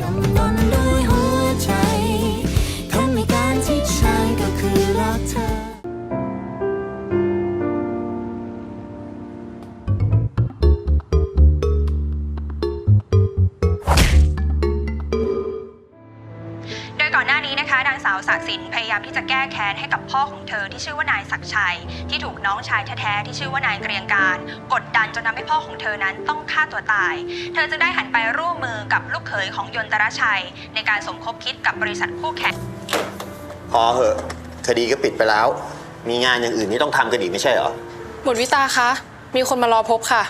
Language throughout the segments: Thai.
จำนนด้วยหัวใจคำให้การที่ใช่ก็คือรักเธอ โดยก่อนหน้านี้นะคะนางสาวศักดิ์สินพยายามที่จะแก้แค้นให้กับพ่อของเธอที่ชื่อว่านายศักดิ์ชัย ที่ถูกน้องชายแท้ๆที่ชื่อว่านายเกรียงการ กดดันจนทำให้พ่อของเธอนั้นต้องฆ่าตัวตาย เธอจึงได้หันไปร่วมมือกับ ยของยนตรชัย ในการสมคบคิดกับบริษัทคู่แข่ง พอเหอะ คดีก็ปิดไปแล้ว มีงานอย่างอื่นที่ต้องทำกันอีกไม่ใช่เหรอ หมวดวิตาคะ มีคนมารอพบค่ะ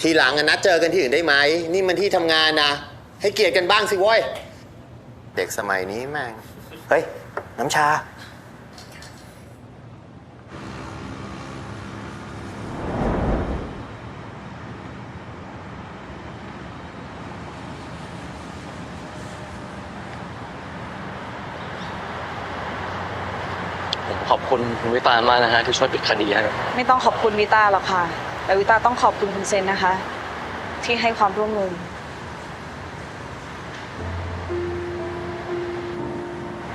ทีหลังอะนัดเจอกันที่อื่นได้ไหม นี่มันที่ทำงานนะ ให้เกียรติกันบ้างสิเว้ย เด็กสมัยนี้แม่ง เฮ้ย น้ำชา ขอบคุณคุณวิตาลมากนะฮะที่ช่วยปิดคดีให้ไม่ต้องขอบคุณวิตาหรอกค่ะ แต่วิตาต้องขอบคุณคุณเซนนะคะ ที่ให้ความร่วมมือ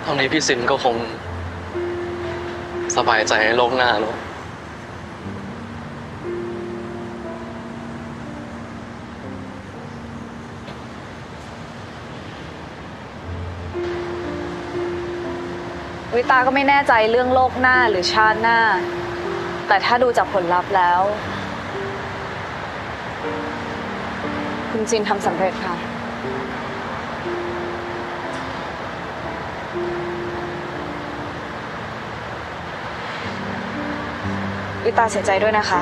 เท่านี้พี่ซินก็คง สบายใจในโลกหน้าเนอ วิตาก็ไม่แน่ใจเรื่องโลกหน้าหรือชาติหน้า แต่ถ้าดูจากผลลัพธ์แล้ว คุณจินทำสำเร็จค่ะ วิตาเสียใจด้วยนะคะ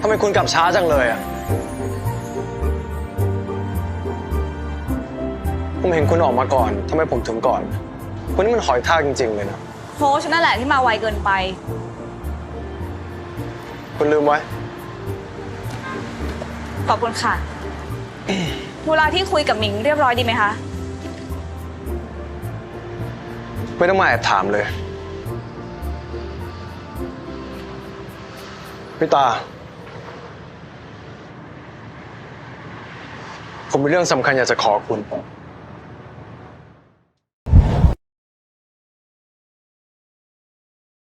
ทำไมคุณกลับช้าจังเลยอะ ผมเห็นคุณออกมาก่อน ทำไมผมถึงก่อน คุณนี่มันหอยทากจริง ๆ เลยนะ โค้ชนั่นแหละที่มาไวเกินไป คุณลืมไว้ ขอบคุณค่ะเวลาที่คุยกับหมิงเรียบร้อยดีไหมคะ ไม่ต้องมาแอบถามเลย พี่ตา ผมมีเรื่องสำคัญอยากจะขอคุณ